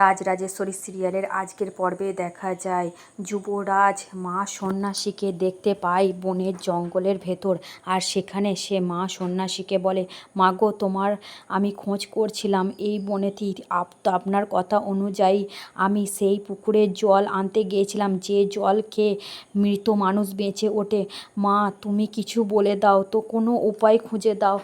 রাজরাজেশ্বরী সিরিয়ালের আজকের পর্বে দেখা যায়। যুবরাজ মা সন্ন্যাসীকে দেখতে পায় বনের জঙ্গলের ভেতর আর সেখানে সে মা সন্ন্যাসীকে বলে মা গো তোমার আমি খোঁজ করছিলাম এই বনেতি আপ, আপনার কথা অনুযায়ী আমি সেই পুকুরের জল আনতে গিয়েছিলাম। যে জল খেয়ে মৃত মানুষ বেঁচে ওঠে। মা, তুমি কিছু বলে দাও তো, কোনো উপায় খুঁজে দাও।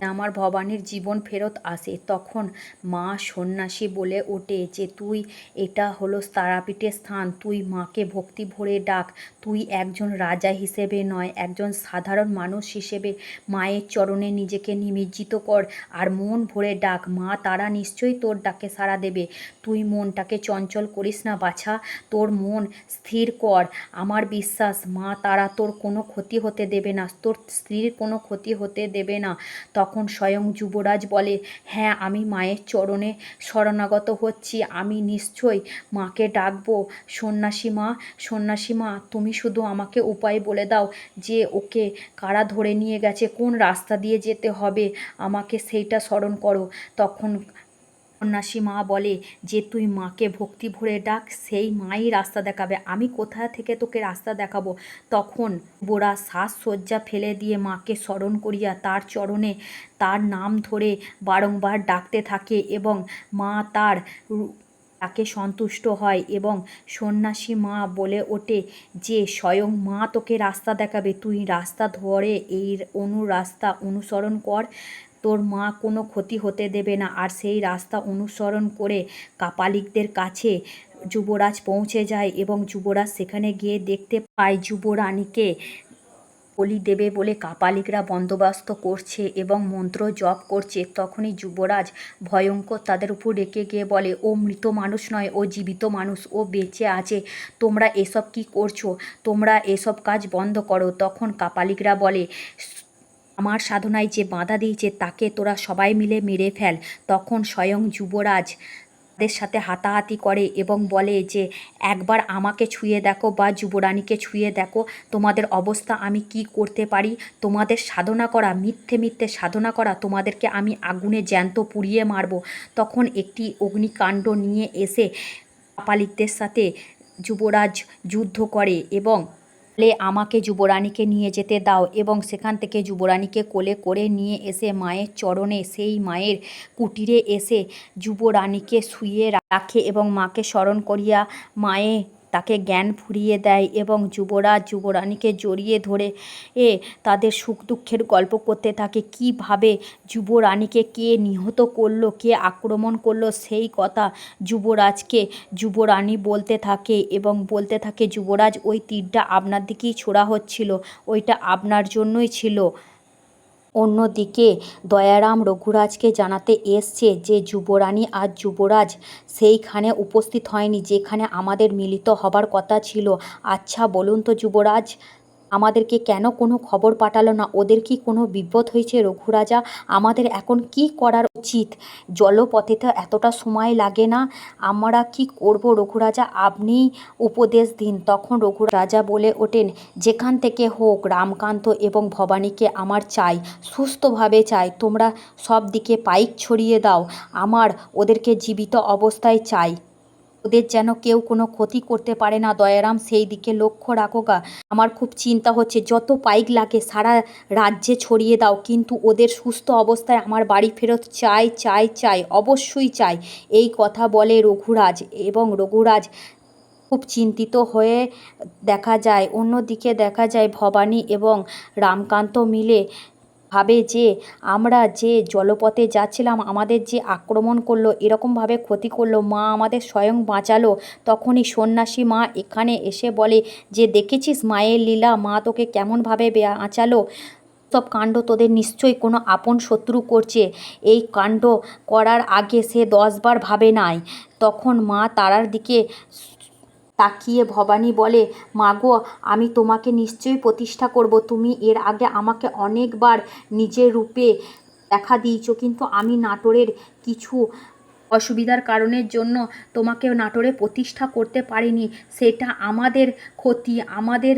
আমার ভবানীর জীবন ফেরত আসে, তখন মা সন্ন্যাসী বলে ওঠে যে, তুই এটা হলো তারাপীঠের স্থান। তুই মাকে ভক্তি ভরে ডাক। তুই একজন রাজা হিসেবে নয়, একজন সাধারণ মানুষ হিসেবে মায়ের চরণে নিজেকে নিমজ্জিত কর আর মন ভরে ডাক। মা তারা নিশ্চয়ই তোর ডাকে সাড়া দেবে। তুই মনটাকে চঞ্চল করিস না বাছা, তোর মন স্থির কর। আমার বিশ্বাস, মা তারা তোর কোনো ক্ষতি হতে দেবে না। তোর স্ত্রীর কোনো ক্ষতি হতে দেবে না। তখন স্বয়ং যুবরাজ বলে হ্যাঁ আমি মায়ের চরণে শরণাগত হচ্ছি, আমি নিশ্চয়ই মাকে ডাকবো। সন্ন্যাসী মা সন্ন্যাসী মা, তুমি শুধু আমাকে উপায় বলে দাও যে ওকে কারা ধরে নিয়ে গেছে, কোন রাস্তা দিয়ে যেতে হবে, আমাকে সেইটা স্মরণ করো। তখন সন্ন্যাসী মা বলে যে, তুই মাকে ভক্তি ভরে ডাক, সেই মাই রাস্তা দেখাবে। আমি কোথা থেকে তোকে রাস্তা দেখাবো? তখন বোরা শ্বাসসজ্জা ফেলে দিয়ে মাকে স্মরণ করিয়া তার চরণে তার নাম ধরে বারংবার ডাকতে থাকে এবং মা তার তাকে সন্তুষ্ট হয় এবং সন্ন্যাসী মা বলে ওঠে যে, স্বয়ং মা তোকে রাস্তা দেখাবে। তুই রাস্তা ধরে এই অনু, রাস্তা অনুসরণ কর। তোর মা কোনো ক্ষতি হতে দেবে না। আর সেই রাস্তা অনুসরণ করে কাপালিকদের কাছে যুবরাজ পৌঁছে যায় এবং যুবরাজ সেখানে গিয়ে দেখতে পায় যুবরানীকে বলি দেবে বলে কাপালিকরা বন্দোবস্ত করছে এবং মন্ত্র জপ করছে। তখনই যুবরাজ ভয়ঙ্কর তাদের উপর রেখে গিয়ে বলে, ও মৃত মানুষ নয়, ও জীবিত মানুষ, ও বেঁচে আছে। তোমরা এসব কি করছ? তোমরা এসব কাজ বন্ধ করো। তখন কাপালিকরা বলে আমার সাধনায় যে বাধা দিয়েছে, তাকে তোরা সবাই মিলে মেরে ফেল। তখন স্বয়ং যুবরাজ তাদের সাথে হাতাহাতি করে এবং বলে যে, একবার আমাকে ছুঁয়ে দেখো বা যুবরানীকে ছুঁয়ে দেখো। তোমাদের অবস্থা আমি কি করতে পারি? তোমাদের সাধনা করা, মিথ্যে মিথ্যে সাধনা করা, তোমাদেরকে আমি আগুনে জ্যান্ত পুড়িয়ে মারবো। তখন একটি অগ্নিকাণ্ড নিয়ে এসে কাপালিকদের সাথে যুবরাজ যুদ্ধ করে এবং বলে আমাকে যুবরানীকে নিয়ে যেতে দাও এবং সেখান থেকে যুবরানীকে কোলে করে নিয়ে এসে মায়ের চরণে সেই মায়ের কুটিরে এসে যুবরানীকে শুয়ে রাখে এবং মাকে স্মরণ করিয়া মায়ে তাকে জ্ঞান ফুরিয়ে দেয় এবং যুবরাজ, যুবরানীকে জড়িয়ে ধরে এ তাদের সুখ দুঃখের গল্প করতে থাকে। কীভাবে যুবরানীকে কে নিহত করল, কে আক্রমণ করল, সেই কথা যুবরাজকে যুবরানী বলতে থাকে এবং বলতে থাকে, যুবরাজ, ওই তীরটা আপনার দিকেই ছোড়া হচ্ছিল, ওইটা আপনার জন্যই ছিল। অন্যদিকে দয়ারাম রঘুরাজকে জানাতে এসছে যে, যুবরানী আর যুবরাজ সেইখানে উপস্থিত হয়নি, যেখানে আমাদের মিলিত হবার কথা ছিল। আচ্ছা বলুন তো যুবরাজ আমাদেরকে কেন কোনো খবর পাঠালো না? ওদের কি কোনো বিপদ হয়েছে রঘুরাজা? আমাদের এখন কি করার উচিত? জলপথে তো এতটা সময় লাগে না। আমরা কি করব রঘুরাজা? আপনি উপদেশ দিন। তখন রঘুরাজা বলে ওঠেন, যেখান থেকে হোক, রামকান্ত এবং ভবানীকে আমার চাই, সুস্থভাবে চাই। তোমরা সব দিকে পাইক ছড়িয়ে দাও। আমার ওদেরকে জীবিত অবস্থায় চাই। ওদের যেন কেউ কোনো ক্ষতি করতে পারে না, দয়ারাম। সেই দিকে লক্ষ্য রাখো গা। আমার খুব চিন্তা হচ্ছে, যত পাইক লাগে সারা রাজ্যে ছড়িয়ে দাও, কিন্তু ওদের সুস্থ অবস্থায় আমার বাড়ি ফেরত চাই চাই চাই, অবশ্যই চাই। এই কথা বলে রঘুরাজ এবং রঘুরাজ খুব চিন্তিত হয়ে দেখা যায়। অন্যদিকে দেখা যায়, ভবানী এবং রামকান্ত মিলে ভাবে যে আমরা যে জলপথে যাচ্ছিলাম, আমাদের যে আক্রমণ করল, এরকমভাবে ক্ষতি করল, মা আমাদের স্বয়ং বাঁচালো। তখনই সন্ন্যাসী মা এখানে এসে বলে যে, দেখেছিস মায়ের লীলা? মা তোকে কেমনভাবে বাঁচালো? সব কাণ্ড তোদের নিশ্চয়ই কোনো আপন শত্রু করছে। এই কাণ্ড করার আগে সে দশবার ভাবে নাই। তখন মা তারার দিকে তাকিয়ে ভবানী বলে, মাগো, আমি তোমাকে নিশ্চয়ই প্রতিষ্ঠা করব। তুমি এর আগে আমাকে অনেকবার নিজের রূপে দেখা দিয়েছ, কিন্তু আমি নাটোরের কিছু অসুবিধার কারণের জন্য তোমাকে নাটোরে প্রতিষ্ঠা করতে পারিনি। সেটা আমাদের ক্ষতি, আমাদের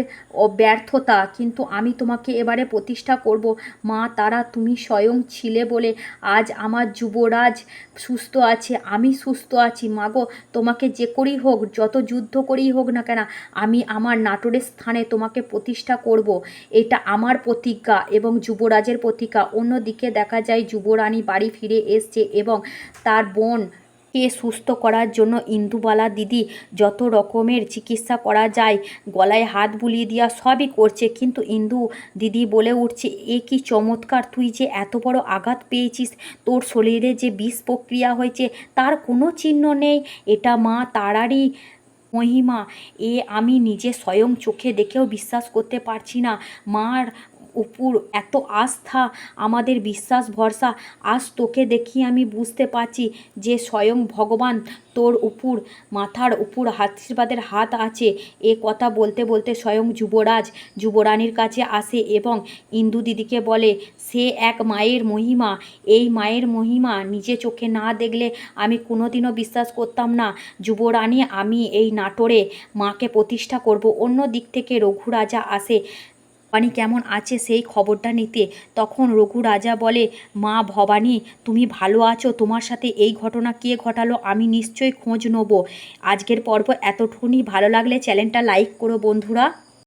ব্যর্থতা কিন্তু আমি তোমাকে এবারে প্রতিষ্ঠা করব। মা, তারা তুমি স্বয়ং ছিলে বলে আজ আমার যুবরাজ সুস্থ আছে, আমি সুস্থ আছি। মাগো, তোমাকে যে করেই হোক, যত যুদ্ধ করেই হোক না কেন, আমি আমার নাটোরের স্থানে তোমাকে প্রতিষ্ঠা করব। এটা আমার প্রতিজ্ঞা এবং যুবরাজের প্রতিজ্ঞা। অন্যদিকে দেখা যায়, যুবরানী বাড়ি ফিরে এসছে এবং তার বোন কে সুস্থ করার জন্য ইন্দুবালা দিদি যত রকমের চিকিৎসা করা যায়, গলায় হাত বুলিয়ে দেওয়া সবই করছে। কিন্তু ইন্দু দিদি বলে উঠছে, এ কি চমৎকার, তুই যে এত বড় আঘাত পেয়েছিস, তোর শরীরে যে বিষ প্রক্রিয়া হয়েছে, তার কোনো চিহ্ন নেই। এটা মা তারারই মহিমা। এ আমি নিজে স্বয়ং চোখে দেখেও বিশ্বাস করতে পারছি না। মার উপর এত আস্থা, আমাদের বিশ্বাস, ভরসা, আজ তোকে দেখি আমি বুঝতে পারছি যে স্বয়ং ভগবান তোর উপর, মাথার উপর আশীর্বাদের হাত আছে। এ কথা বলতে বলতে স্বয়ং যুবরাজ যুবরানীর কাছে আসে এবং ইন্দু দিদিকে বলে, সে এক মায়ের মহিমা। এই মায়ের মহিমা নিজে চোখে না দেখলে আমি কোনোদিনও বিশ্বাস করতাম না। যুবরানী, আমি এই নাটোরে মাকে প্রতিষ্ঠা করব। অন্য দিক থেকে রঘু রাজা আসে। ভবানী কেমন আছে সেই খবরটা নিতে। তখন রঘু রাজা বলে, মা ভবানী, তুমি ভালো আছো? তোমার সাথে এই ঘটনা কে ঘটালো? আমি নিশ্চয়ই খোঁজ নেব। আজকের পর্ব এতটুকুনি। ভালো লাগলে চ্যানেলটা লাইক করো বন্ধুরা।